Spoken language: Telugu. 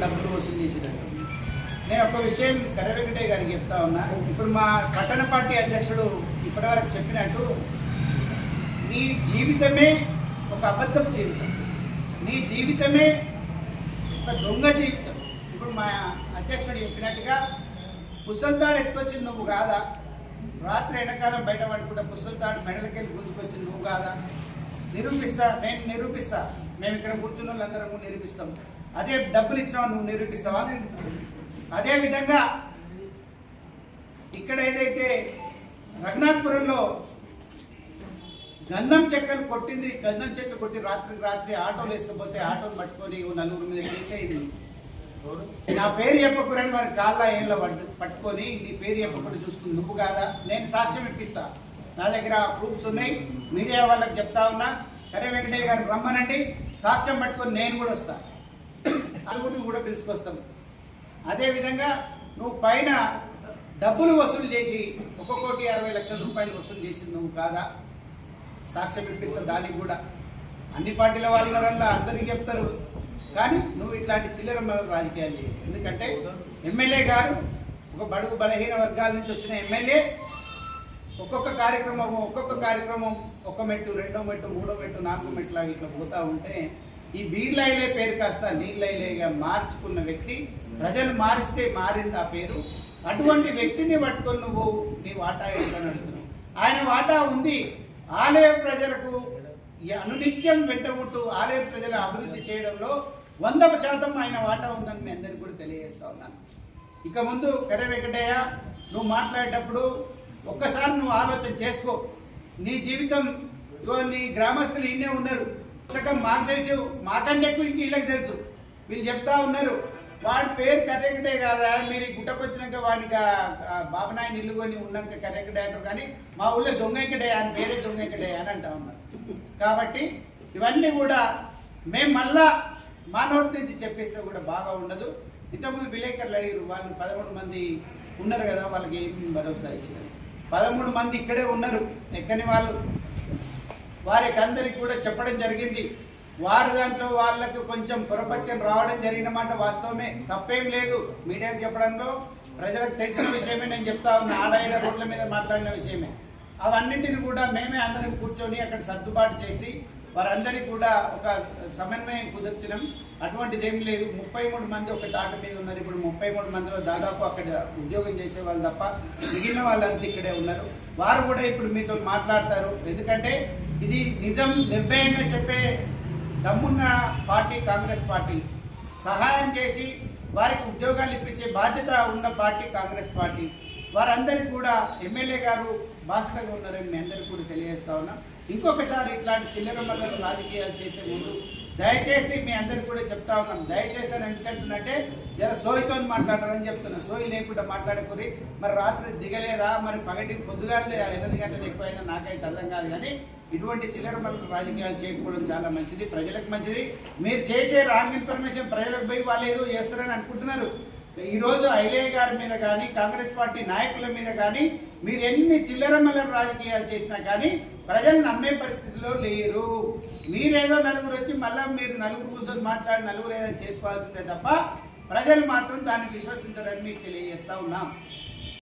డబ్బులు వసూలు చేసినట్టు నేను ఒక విషయం కర్ర వెంకటయ్య గారికి చెప్తా ఉన్నా. ఇప్పుడు మా పట్టణ పార్టీ అధ్యక్షుడు ఇప్పటివరకు చెప్పినట్టు నీ జీవితమే ఒక అబద్ధపు జీవితం. నీ జీవితమే ఒక దొంగ జీవితం. ఇప్పుడు మా అధ్యక్షుడు చెప్పినట్టుగా పుసల్తాడు ఎత్తుకొచ్చింది నువ్వు కాదా? రాత్రి ఎండకాలం బయట పడుకుంటే పుసల్తాడు మెడలకెళ్ళి గుంజుకొచ్చింది నువ్వు కాదా? నిరూపిస్తా నేను నిరూపిస్తా. మేము ఇక్కడ కూర్చున్న వాళ్ళందరం నిరూపిస్తాం. అదే డబ్బులు ఇచ్చినావు నువ్వు నిరూపిస్తావా అదే విధంగా ఇక్కడ ఏదైతే రఘునాథ్పురంలో గంధం చెక్కలు కొట్టింది గంధం చెట్టు కొట్టి రాత్రికి రాత్రి ఆటోలు వేసుకపోతే ఆటోలు పట్టుకొని నలుగురు మీద కేసేది నా పేరు చెప్పకూడని వారి కాళ్ళ ఏళ్ళ పట్టుకొని నీ పేరు చెప్పకుండా చూసుకుని నువ్వు కాదా? నేను సాక్ష్యం ఇప్పిస్తా. నా దగ్గర ప్రూఫ్స్ ఉన్నాయి. మీడియా వాళ్ళకి చెప్తా ఉన్నా. కరే వెంకటయ్య గారు రమ్మనండి. సాక్ష్యం పట్టుకొని నేను కూడా వస్తా. నలుగురిని కూడా పిలుచుకొస్తాం. అదేవిధంగా నువ్వు పైన డబ్బులు వసూలు చేసి ఒక కోటి అరవై లక్షల రూపాయలు వసూలు చేసింది నువ్వు కాదా? సాక్ష్యం ఇప్పిస్తా దానికి కూడా. అన్ని పార్టీల వాళ్ళ అందరికీ చెప్తారు. కానీ నువ్వు ఇట్లాంటి చిల్లర రాజకీయాలు ఎందుకంటే ఎమ్మెల్యే గారు ఒక బడుగు బలహీన వర్గాల నుంచి వచ్చిన ఎమ్మెల్యే ఒక్కొక్క కార్యక్రమం ఒక్కొక్క కార్యక్రమం ఒక మెట్టు రెండో మెట్టు మూడో మెట్టు నాలుగో మెట్లు ఇట్లా పోతా ఉంటే ఈ బీర్లైలే పేరు కాస్త నీళ్ళైలేగా మార్చుకున్న వ్యక్తి ప్రజలు మారిస్తే మారింది ఆ పేరు. అటువంటి వ్యక్తిని పట్టుకొని నువ్వు నీ వాటా ఏంటని అడుగుతున్నావు. ఆయన వాటా ఉంది. ఆలయ ప్రజలకు అనునిత్యం వెంటబుట్టు ఆలయ ప్రజల అభివృద్ధి చేయడంలో వంద శాతం ఆయన వాటా ఉందని మీ అందరికీ కూడా తెలియజేస్తా ఉన్నాను. ఇక ముందు కర్ర వెంకటయ్య నువ్వు మాట్లాడేటప్పుడు ఒక్కసారి నువ్వు ఆలోచన చేసుకో. నీ జీవితం నీ గ్రామస్తులు ఇన్నే ఉన్నారు. పుస్తకం మాకు తెలుసు మాకంటే ఎక్కువ ఇంక వీళ్ళకి తెలుసు. వీళ్ళు చెప్తా ఉన్నారు. వాడి పేరు కరెక్టే కాదా? మీరు గుట్టకు వచ్చినాక వాడికి బాబనాయన ఇల్లు కొని ఉన్నాక కరెక్టే అంటారు కానీ మా ఊళ్ళో దొంగ ఎక్కడే? అని పేరే దొంగ అని అంటా ఉన్నారు. కాబట్టి ఇవన్నీ కూడా మేము మళ్ళా మా నోటి నుంచి చెప్పేస్తే కూడా బాగా ఉండదు. ఇంతకుముందు విలేకరులు అడిగారు వాళ్ళు పదమూడు మంది ఉన్నారు కదా వాళ్ళకి ఏం భరోసా ఇచ్చినారు? పదమూడు మంది ఇక్కడే ఉన్నారు. ఎక్కని వాళ్ళు? వారికి అందరికి కూడా చెప్పడం జరిగింది. వారి దాంట్లో వాళ్ళకు కొంచెం పొరపత్యం రావడం జరిగిన మాట వాస్తవమే. తప్పేం లేదు. మీడియాకు చెప్పడంలో ప్రజలకు తెలిసిన విషయమే. నేను చెప్తా ఉన్నా ఆడైన రోడ్ల మీద మాట్లాడిన విషయమే. అవన్నింటిని కూడా మేమే అందరం కూర్చొని అక్కడ సర్దుబాటు చేసి వారందరికీ కూడా ఒక సమన్వయం కుదిర్చడం అటువంటిది ఏం లేదు. ముప్పై మూడు మంది ఒక తాట మీద ఉన్నారు. ఇప్పుడు ముప్పై మూడు మందిలో దాదాపు అక్కడ ఉద్యోగం చేసే వాళ్ళు తప్ప మిగిలిన వాళ్ళంతా ఇక్కడే ఉన్నారు. వారు కూడా ఇప్పుడు మీతో మాట్లాడతారు. ఎందుకంటే ఇది నిజం నిర్భయంగా చెప్పే దమ్మున్న పార్టీ కాంగ్రెస్ పార్టీ. సహాయం చేసి వారికి ఉద్యోగాలు ఇప్పించే బాధ్యత ఉన్న పార్టీ కాంగ్రెస్ పార్టీ. వారందరికీ కూడా ఎమ్మెల్యే గారు బాసటగా ఉన్నారని మీ అందరికీ కూడా తెలియజేస్తా ఉన్నా. ఇంకొకసారి ఇట్లాంటి చిల్లర మల్లర రాజకీయాలు చేసే ముందు దయచేసి మీ అందరికి కూడా చెప్తా ఉన్నాం. దయచేసి అని ఎందుకంటున్నట్టే జర సోయితో మాట్లాడారని చెప్తున్నా. సోయి లేకుండా మాట్లాడకూరి. మరి రాత్రి దిగలేదా? మరి పగటి పొద్దుగాలే ఎనిమిది గంటలు ఎక్కువైనా నాకైతే అర్థం కాదు కానీ ఇటువంటి చిల్లర మల్లర రాజకీయాలు చేయకపోవడం చాలా మంచిది. ప్రజలకు మంచిది. మీరు చేసే రాంగ్ ఇన్ఫర్మేషన్ ప్రజలకు పోయి వాళ్ళు ఏదో చేస్తారని అనుకుంటున్నారు. ఈరోజు ఐలయ్య గారి మీద కానీ కాంగ్రెస్ పార్టీ నాయకుల మీద కానీ మీరు ఎన్ని చిల్లర మల్లర రాజకీయాలు చేసినా కానీ ప్రజలు నమ్మే పరిస్థితిలో లేరు. మీరేదో నలుగురు వచ్చి మళ్ళీ మీరు నలుగురు కూర్చొని మాట్లాడి నలుగురు ఏదో చేసుకోవాల్సిందే తప్ప ప్రజలు మాత్రం దాన్ని విశ్వసించరని మీకు తెలియజేస్తా ఉన్నాం.